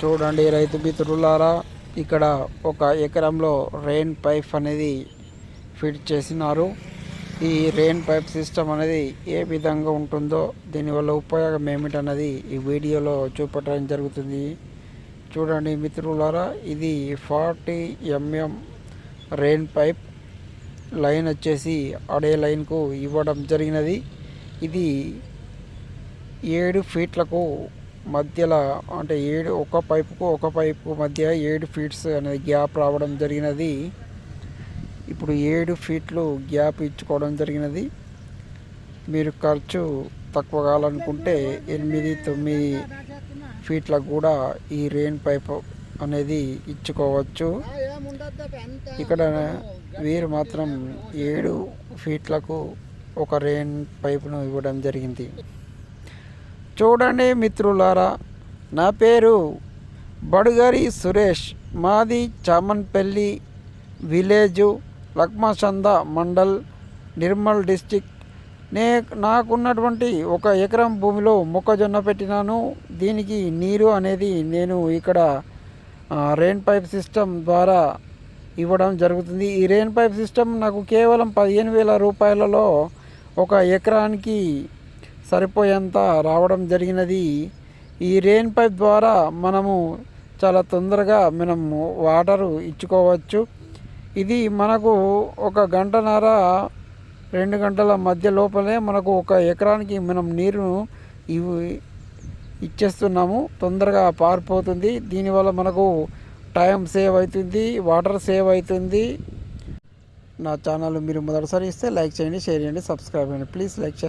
చూడండి రైతు మిత్రులారా ఇక్కడ ఒక ఎకరంలో రెయిన్ పైప్ అనేది ఫిట్ చేసినారు. ఈ రెయిన్ పైప్ సిస్టమ్ అనేది ఏ విధంగా ఉంటుందో దీనివల్ల ఉపయోగం ఏమిటన్నది ఈ వీడియోలో చూపటం జరుగుతుంది. చూడండి మిత్రులారా ఇది forty MM rain pipe line వచ్చేసి అడే లైన్కు ఇవ్వడం జరిగినది. ఇది ఏడు ఫీట్లకు మధ్యలో అంటే ఏడు ఒక పైపుకు ఒక పైపు మధ్య ఏడు ఫీట్స్ అనేది గ్యాప్ రావడం జరిగినది. ఇప్పుడు ఏడు ఫీట్లు గ్యాప్ ఇచ్చుకోవడం జరిగినది. మీరు ఖర్చు తక్కువ కావాలనుకుంటే ఎనిమిది తొమ్మిది ఫీట్లకు కూడా ఈ రెయిన్ పైప్ అనేది ఇచ్చుకోవచ్చు. ఇక్కడ వీరు మాత్రం ఏడు ఫీట్లకు ఒక రెయిన్ పైపును ఇవ్వడం జరిగింది. చూడండి మిత్రులారా నా పేరు బడుగరి సురేష్. మాది చామన్పల్లి విలేజు లక్మచంద మండల్ నిర్మల్ డిస్టిక్ నే నాకున్నటువంటి ఒక ఎకరం భూమిలో మొక్కజొన్న పెట్టినాను. దీనికి నీరు అనేది నేను ఇక్కడ రెయిన్ పైప్ సిస్టమ్ ద్వారా ఇవ్వడం జరుగుతుంది. ఈ రెయిన్ పైప్ సిస్టమ్ నాకు కేవలం పదిహేను వేల రూపాయలలో ఒక ఎకరానికి సరిపోయేంత రావడం జరిగినది. ఈ రెయిన్ పైప్ ద్వారా మనము చాలా తొందరగా మనం వాటరు ఇచ్చుకోవచ్చు. ఇది మనకు ఒక గంటన్నర రెండు గంటల మధ్య లోపలే మనకు ఒక ఎకరానికి మనం నీరును ఇవి ఇచ్చేస్తున్నాము. తొందరగా పారిపోతుంది. దీనివల్ల మనకు టైం సేవ్ అవుతుంది వాటర్ సేవ్ అవుతుంది. నా ఛానల్ మీరు మొదటిసారి ఇస్తే లైక్ చేయండి షేర్ చేయండి సబ్స్క్రైబ్ చేయండి. ప్లీజ్ లైక్ చేయండి.